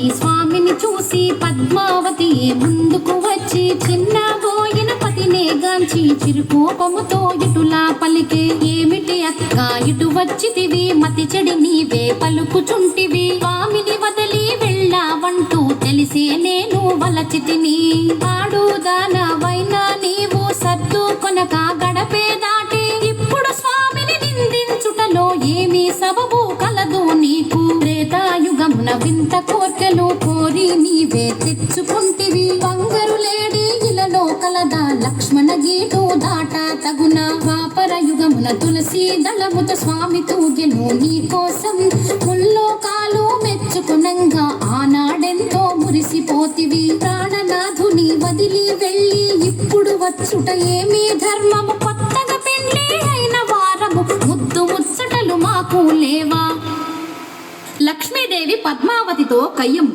ఈ స్వామిని చూసి పద్మావతి ముందుకు వచ్చి చిన్న పోయిన పతినే గాంచి చిరుకోపముతో ఇటులా పలికే ఏమిటి అక్క? ఇటు వచ్చితివి మతి చెడి నీవే పలుకుచుంటివి. స్వామిని వదిలి వెళ్ళావంటూ తెలిసే నేను వలచితిని. ఆడుదానవైనా మెచ్చుకుంటివి బంగారు లేడి ఇలలో కలదా లక్ష్మణ గీటు దాట తగున వాపర యుగమున తులసి దళముత స్వామి తూగెను నీ కోసం ముల్లోకాలు మెచ్చుకునంగా ఆనాడెంతో మురిసిపోతివి. ప్రాణనాథుని వదిలి వెళ్ళి ఇప్పుడు వచ్చుట ఏమీ ధర్మము? కొత్తగా పెండ్లి అయిన వారము ముద్దు ముచ్చటలు మాకు లేవా? లక్ష్మీదేవి పద్మావతితో కయ్యం.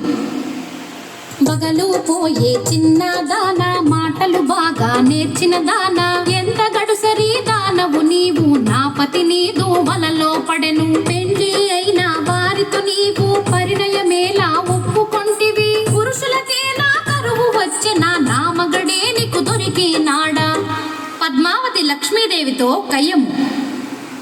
బగలు పోయే చిన్న దాన మాటలు బాగా నేర్చిన దాన. ఎంత గడుసరి దానవు నీవు నా పతి నీదు వలలో పడెను. పెండ్లి అయిన వారితో నీవు పరిణయమేలా ఒప్పుకొంటివి. పురుషులకేనా కరువు వచ్చిన నా మగడే నీకు దొరికినాడా పద్మావతి లక్ష్మీదేవితో కయ్యము.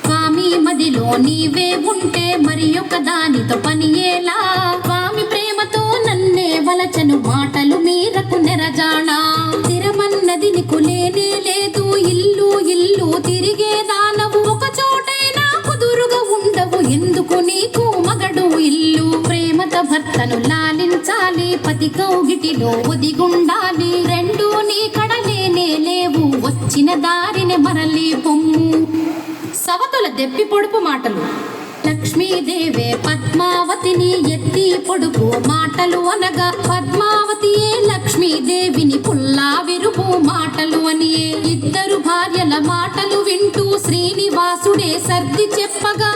స్వామి మదిలో నీవే ఉంటే మరి ఒక దానితో పని ఎలా స్వామి ప్రేమతో నన్నే వలచను మాటలు మీరకు నెరజానా? స్థిరమన్నది నీకు లేనే లేదు. ఇల్లు ఇల్లు తిరిగే దానవు ఒక చోటైనా కుదురుగా ఉండవు. ఎందుకు నీకు మగడు ఇల్లు? ప్రేమత భర్తను లాలించాలి. పతి కౌగిటిలో ఒదిగుండాలి. రెండు నీ కడలేనే లేవు. వచ్చిన దారిని మరలి పొమ్ము. సవతుల దెప్పి పొడుపు మాటలు. లక్ష్మీదేవే పద్మావతిని ఎత్తి పొడుపు మాటలు అనగా పద్మావతియే లక్ష్మీదేవిని పుల్లా విరుపు మాటలు అనియే ఇద్దరు భార్యల మాటలు వింటూ శ్రీనివాసుడే సర్ది చెప్పగా